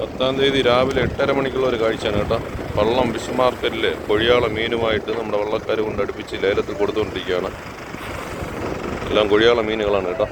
പത്താം തീയതി രാവിലെ എട്ടര മണിക്കുള്ള ഒരു കാഴ്ചയാണ് കേട്ടോ. വള്ളം ഫിഷ് മാർക്കറ്റിൽ കൊഴിയാള മീനുമായിട്ട് നമ്മുടെ വള്ളക്കാർ കൊണ്ട് അടുപ്പിച്ച് ലേലത്തിൽ കൊടുത്തുകൊണ്ടിരിക്കുകയാണ്. എല്ലാം കൊഴിയാള മീനുകളാണ് കേട്ടോ.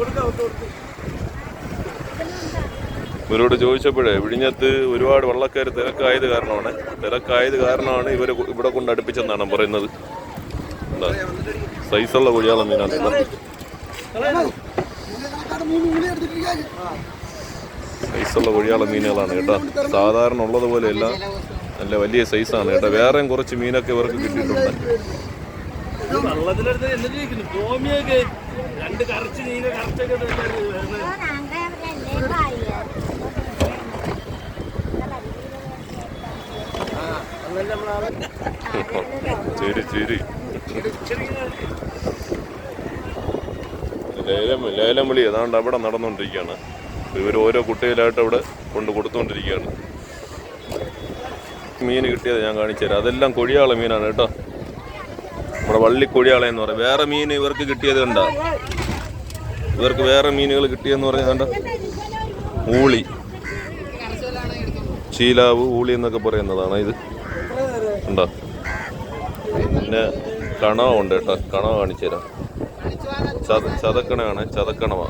ഒരു ഇവരോട് ചോദിച്ചപ്പോഴേ വിഴിഞ്ഞത്ത് ഒരുപാട് വള്ളക്കാർ തിരക്കായത് കാരണമാണ്. തിരക്കായത് കാരണമാണ് ഇവരെ ഇവിടെ കൊണ്ട് അടുപ്പിച്ചെന്നാണ് പറയുന്നത്. സൈസുള്ള കൊഴിയാള മീനാണ് സൈസുള്ള കൊഴിയാള മീനുകളാണ് കേട്ടോ. സാധാരണ ഉള്ളതുപോലെയല്ല നല്ല വലിയ സൈസാണ് കേട്ടോ. വേറെയും കുറച്ച് മീനൊക്കെ ഇവർക്ക് കിട്ടിയിട്ടുണ്ട്. ചിരി ചിരി. ലേലം ലേലം വിളി. ഏതാണ്ട് അവിടെ നടന്നുകൊണ്ടിരിക്കുകയാണ് ഇവർ ഓരോ കുട്ടിയിലായിട്ട് അവിടെ കൊണ്ട് കൊടുത്തുകൊണ്ടിരിക്കുകയാണ് മീൻ കിട്ടിയത് ഞാൻ കാണിച്ചു തരാം. അതെല്ലാം കൊഴിയാള മീനാണ് കേട്ടോ. നമ്മുടെ വള്ളി കൊഴിയാള എന്ന് പറയും. വേറെ മീൻ ഇവർക്ക് കിട്ടിയത് കണ്ട? ഇവർക്ക് വേറെ മീനുകൾ കിട്ടിയെന്ന് പറഞ്ഞാൽ കണ്ട? ഊളി. ചീലാവ് ഊളി എന്നൊക്കെ പറയുന്നതാണ് ഇത്. ഉണ്ടോ പിന്നെ കണവ ഉണ്ട് കേട്ടോ. കണവ കാണിച്ചു തരാം. ചത ചതക്കണയാണ്. ചതക്കണവ.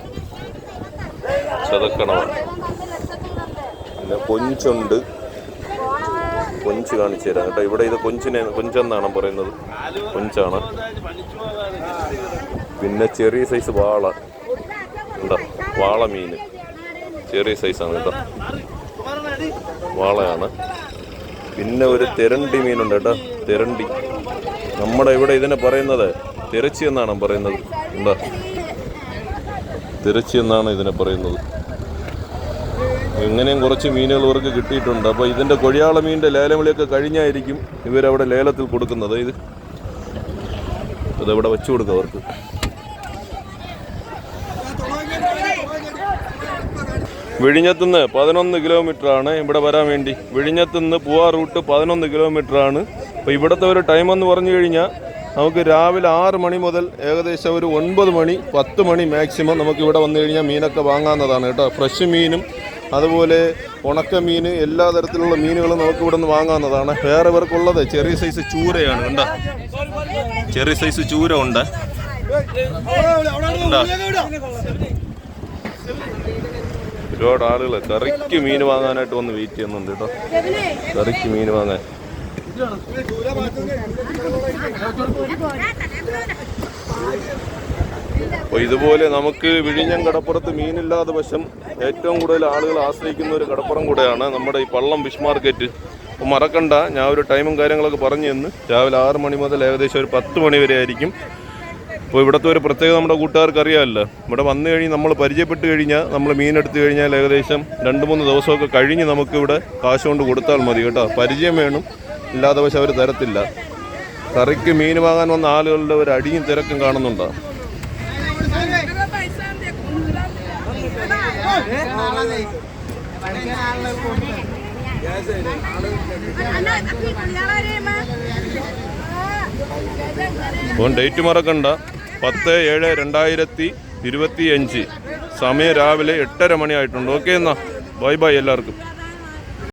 ചതക്കണവ. പിന്നെ കൊഞ്ചുണ്ട്. കൊഞ്ച് കാണിച്ചു തരാം. കേട്ടോ ഇവിടെ ഇത് കൊഞ്ചിനെ കൊഞ്ചെന്നാണ് പറയുന്നത്. കൊഞ്ചാണ്. പിന്നെ ചെറിയ സൈസ് വാള. ഉണ്ടോ വാള മീൻ. ചെറിയ സൈസാണ് കേട്ടോ. വാളയാണ്. പിന്നെ ഒരു തെരണ്ടി മീനുണ്ട് കേട്ടോ. തെരണ്ടി. നമ്മുടെ ഇവിടെ ഇതിനെ പറയുന്നത് തിരച്ചി എന്നാണ് പറയുന്നത്. എന്താ തിരച്ചി എന്നാണ് ഇതിനെ പറയുന്നത്. ഇങ്ങനെയും കുറച്ച് മീനുകൾ ഇവർക്ക് കിട്ടിയിട്ടുണ്ട്. അപ്പോൾ ഇതിന്റെ കൊഴിയാള മീനിന്റെ ലേലവിളിയൊക്കെ കഴിഞ്ഞായിരിക്കും ഇവരവിടെ ലേലത്തിൽ കൊടുക്കുന്നത്. ഇത് അതവിടെ വെച്ചു കൊടുക്കുക അവർക്ക്. വിഴിഞ്ഞത്തുനിന്ന് പതിനൊന്ന് കിലോമീറ്റർ ആണ് ഇവിടെ വരാൻ വേണ്ടി. വിഴിഞ്ഞത്തുനിന്ന് പൂവാ റൂട്ട് പതിനൊന്ന് കിലോമീറ്റർ ആണ് അപ്പോൾ ഇവിടുത്തെ ഒരു ടൈം എന്ന് പറഞ്ഞു കഴിഞ്ഞാൽ നമുക്ക് രാവിലെ ആറ് മണി മുതൽ ഏകദേശം ഒരു ഒൻപത് മണി പത്ത് മണി മാക്സിമം നമുക്ക് ഇവിടെ വന്നു കഴിഞ്ഞാൽ മീനൊക്കെ വാങ്ങാവുന്നതാണ് കേട്ടോ. ഫ്രഷ് മീനും അതുപോലെ ഉണക്ക മീൻ എല്ലാ തരത്തിലുള്ള മീനുകളും നമുക്ക് ഇവിടെ നിന്ന് വാങ്ങാവുന്നതാണ്. വേറെ ഇവർക്കുള്ളത് ചെറിയ സൈസ് ചൂരയാണ് കണ്ടോ? ചെറിയ സൈസ് ചൂര ഉണ്ട്. ഉണ്ടോ? ഒരുപാട് ആളുകൾ കറിക്ക് മീൻ വാങ്ങാനായിട്ട് വന്ന് വെയിറ്റ് ചെയ്യുന്നുണ്ട് കേട്ടോ. കറിക്ക് മീൻ വാങ്ങാൻ. അപ്പോൾ ഇതുപോലെ നമുക്ക് വിഴിഞ്ഞം കടപ്പുറത്ത് മീനില്ലാത്ത വശം ഏറ്റവും കൂടുതൽ ആളുകൾ ആശ്രയിക്കുന്ന ഒരു കടപ്പുറം കൂടെയാണ് നമ്മുടെ ഈ പള്ളം ഫിഷ് മാർക്കറ്റ്. അപ്പോൾ മറക്കണ്ട ഞാൻ ഒരു ടൈമും കാര്യങ്ങളൊക്കെ പറഞ്ഞു തന്ന്. രാവിലെ ആറ് മണി മുതൽ ഏകദേശം ഒരു പത്ത് മണി വരെ ആയിരിക്കും. അപ്പോൾ ഇവിടുത്തെ ഒരു പ്രത്യേകത നമ്മുടെ കൂട്ടുകാർക്ക് അറിയാമല്ലോ. ഇവിടെ വന്നു കഴിഞ്ഞ് നമ്മൾ പരിചയപ്പെട്ട് കഴിഞ്ഞാൽ നമ്മൾ മീനെടുത്ത് കഴിഞ്ഞാൽ ഏകദേശം രണ്ട് മൂന്ന് ദിവസമൊക്കെ കഴിഞ്ഞ് നമുക്കിവിടെ കാശ് കൊണ്ട് കൊടുത്താൽ മതി കേട്ടോ. പരിചയം വേണം ഇല്ലാതെ പക്ഷെ അവർ തരത്തില്ല. കറിക്ക് മീൻ വാങ്ങാൻ വന്ന ആളുകളുടെ ഒരു അടിയും തിരക്കും കാണുന്നുണ്ടോ? അപ്പോൾ ഡേറ്റ് മറക്കണ്ട. പത്ത് ഏഴ് രണ്ടായിരത്തി ഇരുപത്തി അഞ്ച് സമയം രാവിലെ എട്ടര മണിയായിട്ടുണ്ട്. ഓക്കെ എന്നാ. ബൈ ബൈ എല്ലാവർക്കും.